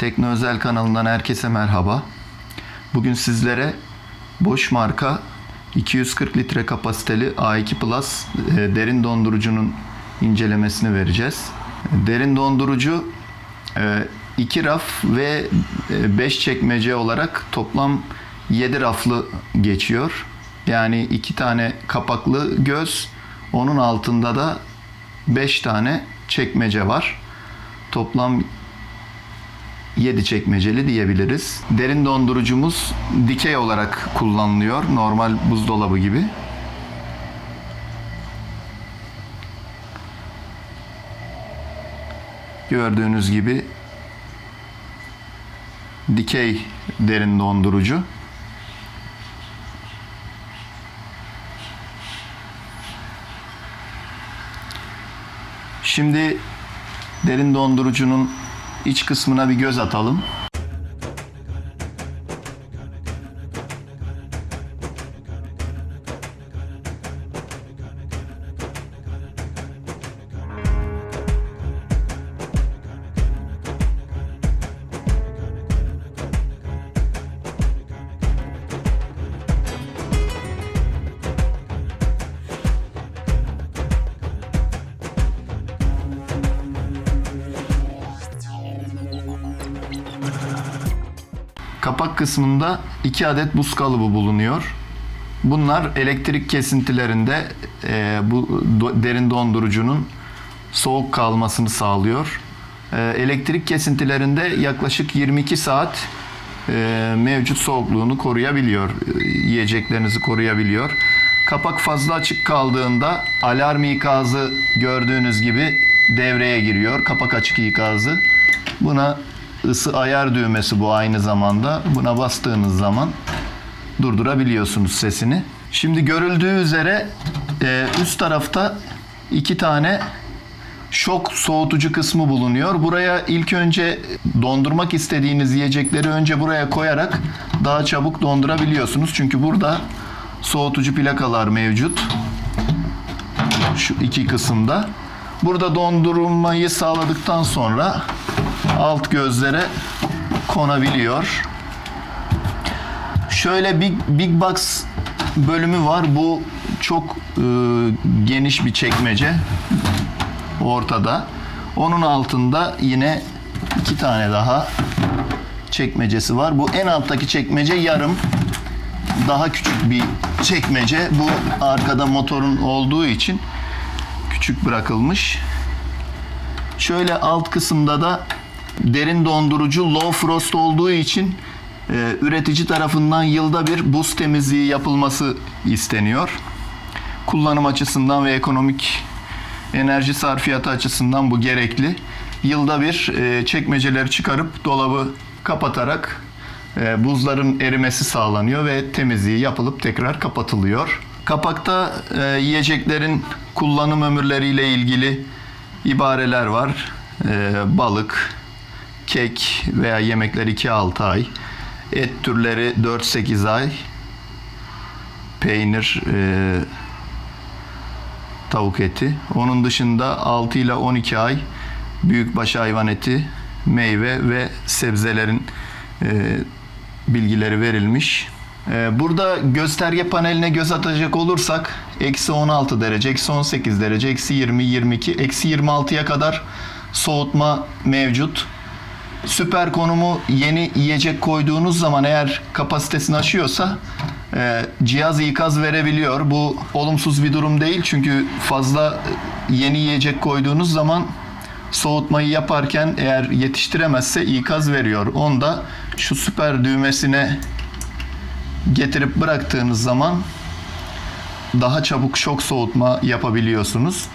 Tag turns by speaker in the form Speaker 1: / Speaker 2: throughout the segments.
Speaker 1: Tekno Özel kanalından herkese merhaba. Bugün sizlere Bosch marka 240 litre kapasiteli A2 Plus e, derin dondurucunun incelemesini vereceğiz. Derin dondurucu 2 raf ve 5 çekmece olarak toplam 7 raflı geçiyor. Yani 2 tane kapaklı göz, onun altında da 5 tane çekmece var. Toplam 7 çekmeceli diyebiliriz. Derin dondurucumuz dikey olarak kullanılıyor. Normal buzdolabı gibi. Gördüğünüz gibi dikey derin dondurucu. Şimdi derin dondurucunun iç kısmına bir göz atalım. Kapak kısmında iki adet buz kalıbı bulunuyor. Bunlar elektrik kesintilerinde e, bu do- derin dondurucunun soğuk kalmasını sağlıyor. E, elektrik kesintilerinde yaklaşık 22 saat e, mevcut soğukluğunu koruyabiliyor. E, Yiyeceklerinizi koruyabiliyor. Kapak fazla açık kaldığında alarm ikazı gördüğünüz gibi devreye giriyor. Kapak açık ikazı. Buna ısı ayar düğmesi bu aynı zamanda. Buna bastığınız zaman durdurabiliyorsunuz sesini. Şimdi görüldüğü üzere e, üst tarafta iki tane şok soğutucu kısmı bulunuyor. Buraya ilk önce dondurmak istediğiniz yiyecekleri önce buraya koyarak daha çabuk dondurabiliyorsunuz. Çünkü burada soğutucu plakalar mevcut. Şu iki kısımda. Burada dondurulmayı sağladıktan sonra alt gözlere konabiliyor. Şöyle Big, Big Box bölümü var. Bu çok e, geniş bir çekmece ortada. Onun altında yine iki tane daha çekmecesi var. Bu en alttaki çekmece yarım. Daha küçük bir çekmece. Bu arkada motorun olduğu için küçük bırakılmış. Şöyle alt kısımda da derin dondurucu low frost olduğu için e, üretici tarafından yılda bir buz temizliği yapılması isteniyor. Kullanım açısından ve ekonomik enerji sarfiyatı açısından bu gerekli. Yılda bir e, çekmeceleri çıkarıp dolabı kapatarak e, buzların erimesi sağlanıyor ve temizliği yapılıp tekrar kapatılıyor. Kapakta e, yiyeceklerin kullanım ömürleriyle ilgili ibareler var. E, balık, kek veya yemekler 2-6 ay, et türleri 4-8 ay, peynir, e, tavuk eti. Onun dışında 6 ile 12 ay büyükbaş hayvan eti, meyve ve sebzelerin e, bilgileri verilmiş. E, burada gösterge paneline göz atacak olursak eksi 16 derece, eksi 18 derece, eksi 20, 22, eksi 26'ya kadar soğutma mevcut. Süper konumu yeni yiyecek koyduğunuz zaman eğer kapasitesini aşıyorsa e, cihaz ikaz verebiliyor. Bu olumsuz bir durum değil çünkü fazla yeni yiyecek koyduğunuz zaman soğutmayı yaparken eğer yetiştiremezse ikaz veriyor. Onda şu süper düğmesine getirip bıraktığınız zaman daha çabuk şok soğutma yapabiliyorsunuz.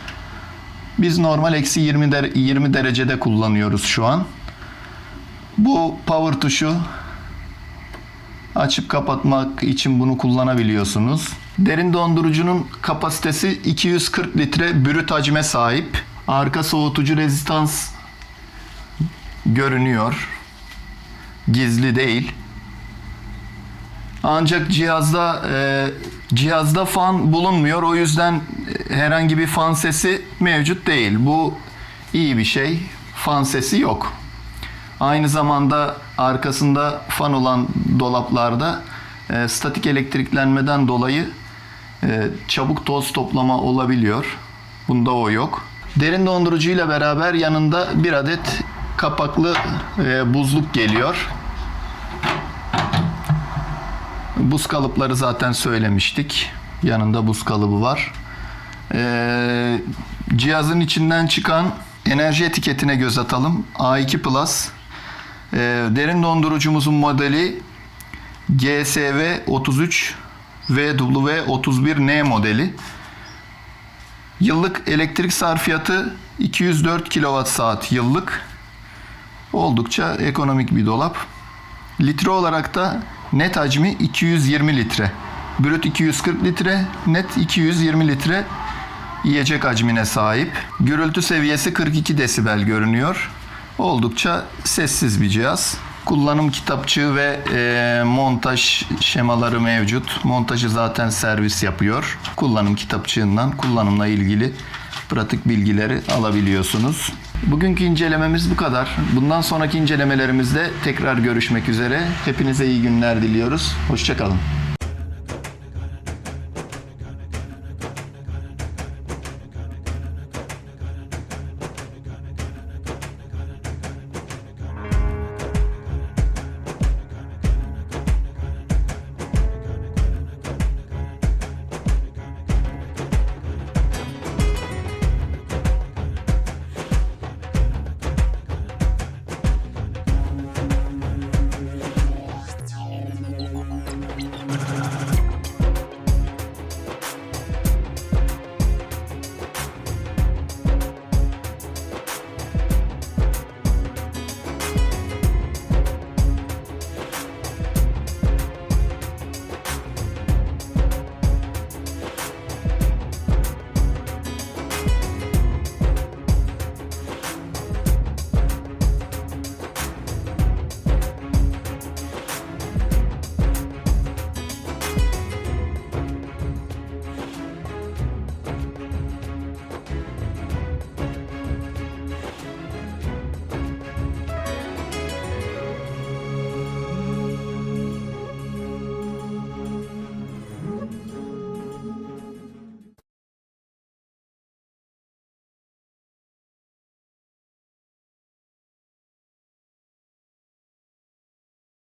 Speaker 1: Biz normal eksi 20, der- 20 derecede kullanıyoruz şu an. Bu power tuşu açıp kapatmak için bunu kullanabiliyorsunuz. Derin dondurucunun kapasitesi 240 litre brüt hacme sahip. Arka soğutucu rezistans görünüyor. Gizli değil. Ancak cihazda e, cihazda fan bulunmuyor. O yüzden e, herhangi bir fan sesi mevcut değil. Bu iyi bir şey. Fan sesi yok. Aynı zamanda arkasında fan olan dolaplarda e, statik elektriklenmeden dolayı e, çabuk toz toplama olabiliyor. Bunda o yok. Derin dondurucuyla beraber yanında bir adet kapaklı e, buzluk geliyor. Buz kalıpları zaten söylemiştik. Yanında buz kalıbı var. Ee, cihazın içinden çıkan enerji etiketine göz atalım. A2 Plus. Ee, derin dondurucumuzun modeli GSV 33 VW 31N modeli. Yıllık elektrik sarfiyatı 204 kWh yıllık. Oldukça ekonomik bir dolap. Litre olarak da net hacmi 220 litre. Brüt 240 litre, net 220 litre yiyecek hacmine sahip. Gürültü seviyesi 42 desibel görünüyor. Oldukça sessiz bir cihaz. Kullanım kitapçığı ve e, montaj şemaları mevcut. Montajı zaten servis yapıyor. Kullanım kitapçığından kullanımla ilgili pratik bilgileri alabiliyorsunuz. Bugünkü incelememiz bu kadar. Bundan sonraki incelemelerimizde tekrar görüşmek üzere. Hepinize iyi günler diliyoruz. Hoşçakalın.